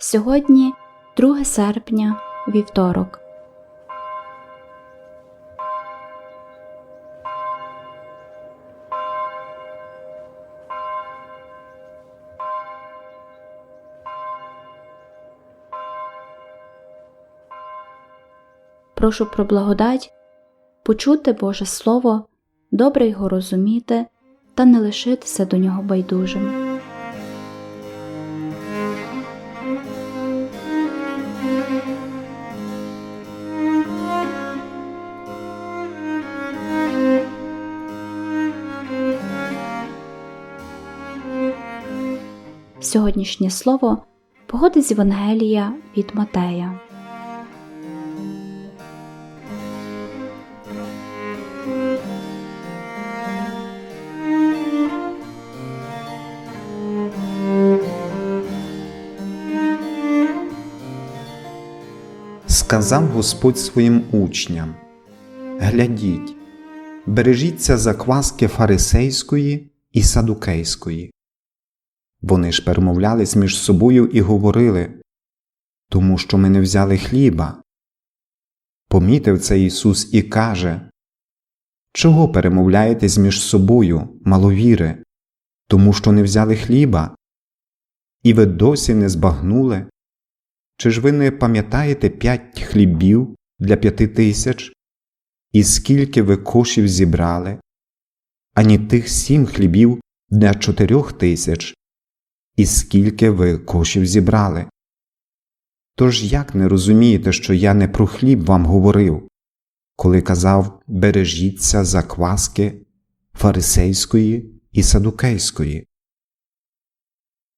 Сьогодні 2 серпня, вівторок. Прошу про благодать почути Боже Слово, добре його розуміти та не лишитися до нього байдужим. Сьогоднішнє слово походить з Євангелія від Матея. Сказав Господь своїм учням: Глядіть, бережіться закваски фарисейської і садукейської. Вони ж перемовлялись між собою і говорили тому що ми не взяли хліба. Помітив це Ісус і каже Чого перемовляєтесь між собою, маловіри, тому що не взяли хліба? І ви досі не збагнули? Чи ж ви не пам'ятаєте п'ять хлібів для п'яти тисяч? І скільки ви кошів зібрали, ані тих сім хлібів для чотирьох тисяч, і скільки ви кошів зібрали? Тож як не розумієте, що я не про хліб вам говорив, коли казав бережіться закваски фарисейської і садукейської?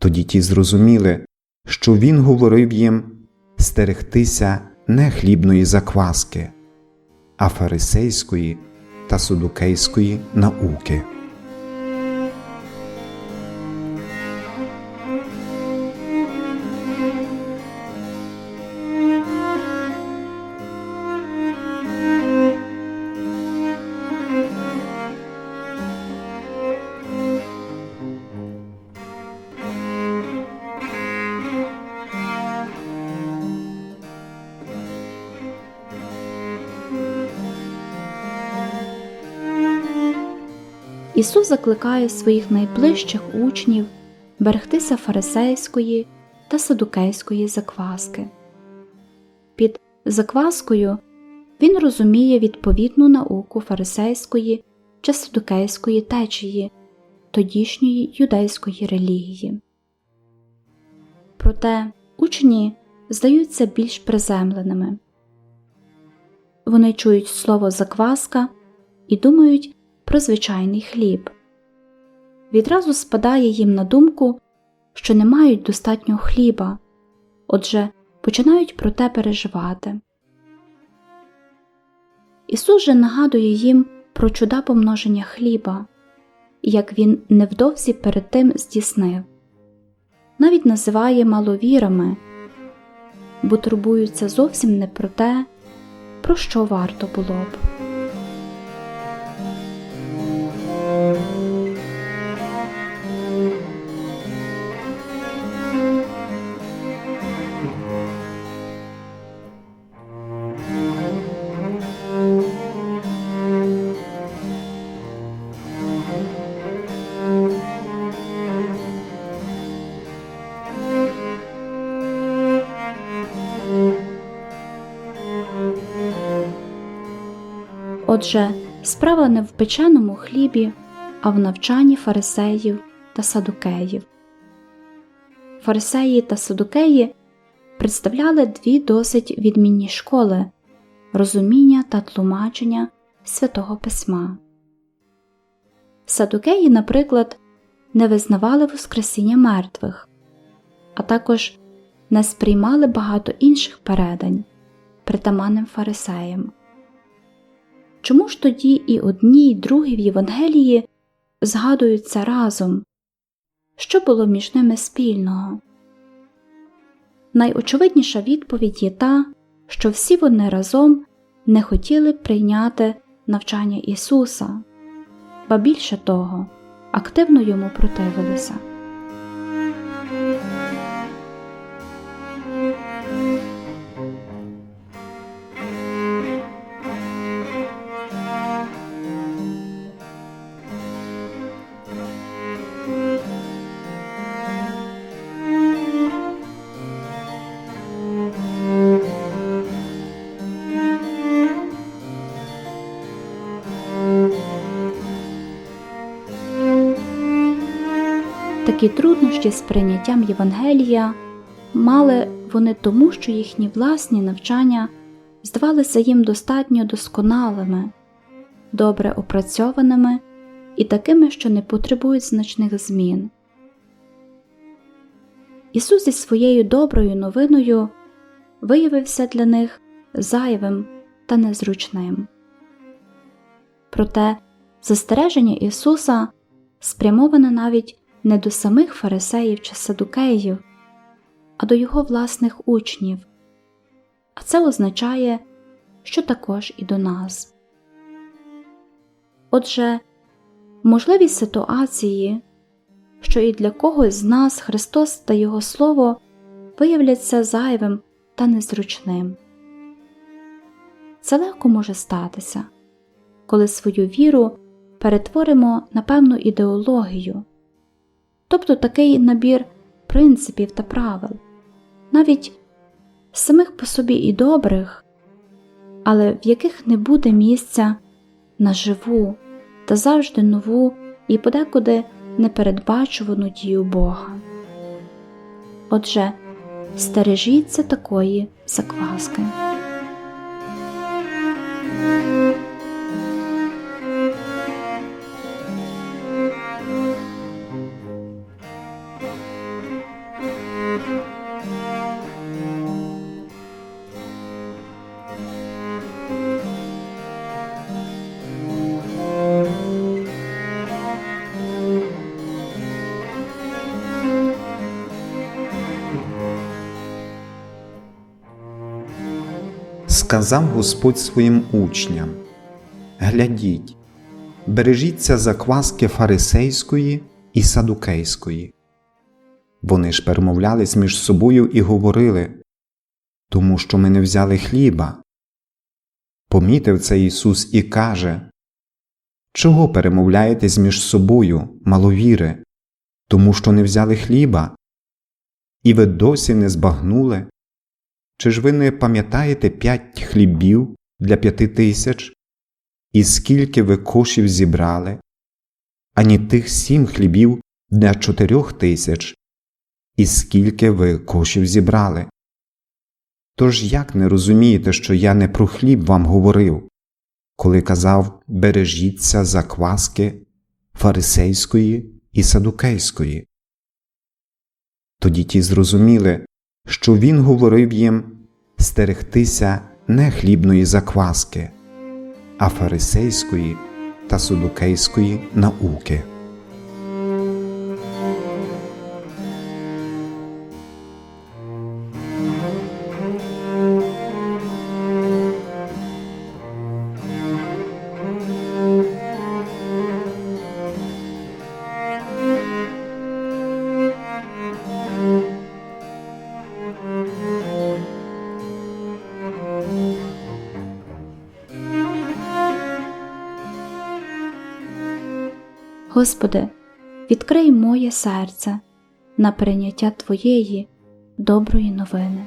Тоді ті зрозуміли, що він говорив їм стерегтися не хлібної закваски, а фарисейської та садукейської науки. Ісус закликає своїх найближчих учнів берегтися фарисейської та садукейської закваски. Під закваскою він розуміє відповідну науку фарисейської чи садукейської течії тодішньої юдейської релігії. Проте учні здаються більш приземленими. Вони чують слово закваска і думають про звичайний хліб. Відразу спадає їм на думку, що не мають достатнього хліба, отже, починають про те переживати. Ісус же нагадує їм про чуда помноження хліба, як він невдовзі перед тим здійснив, навіть називає маловірами, бо турбуються зовсім не про те, про що варто було б. Отже, справа не в печеному хлібі, а в навчанні фарисеїв та садукеїв. Фарисеї та садукеї представляли дві досить відмінні школи розуміння та тлумачення святого письма. Садукеї, наприклад, не визнавали Воскресіння мертвих, а також не сприймали багато інших передань, притаманним фарисеям. Чому ж тоді і одні, і другі в Євангелії згадуються разом? Що було між ними спільного? Найочевидніша відповідь є та, що всі вони разом не хотіли прийняти навчання Ісуса, ба більше того, активно йому противилися. Які труднощі з прийняттям Євангелія мали вони тому, що їхні власні навчання здавалися їм достатньо досконалими, добре опрацьованими і такими, що не потребують значних змін. Ісус зі своєю доброю новиною виявився для них зайвим та незручним. Проте застереження Ісуса спрямоване навіть не до самих фарисеїв чи садукеїв, а до його власних учнів, а це означає, що також і до нас. Отже, можливі ситуації, що і для когось з нас Христос та Його Слово виявляться зайвим та незручним. Це легко може статися, коли свою віру перетворимо на певну ідеологію, тобто такий набір принципів та правил, навіть самих по собі і добрих, але в яких не буде місця на живу та завжди нову і подекуди непередбачувану дію Бога. Отже, стережіться такої закваски. Сказав Господь своїм учням: Глядіть, бережіться закваски фарисейської і садукейської. Вони ж перемовлялись між собою і говорили, тому що ми не взяли хліба. Помітив це Ісус і каже Чого перемовляєтесь між собою, маловіри, тому що не взяли хліба? І ви досі не збагнули? Чи ж ви не пам'ятаєте п'ять хлібів для п'яти тисяч? І скільки ви кошів зібрали, ані тих сім хлібів для чотирьох тисяч, і скільки ви кошів зібрали? Тож як не розумієте, що я не про хліб вам говорив, коли казав бережіться закваски фарисейської і садукейської? Тоді ті зрозуміли, що він говорив їм стерегтися не хлібної закваски, а фарисейської та судокейської науки. Господи, відкрий моє серце на прийняття Твоєї доброї новини.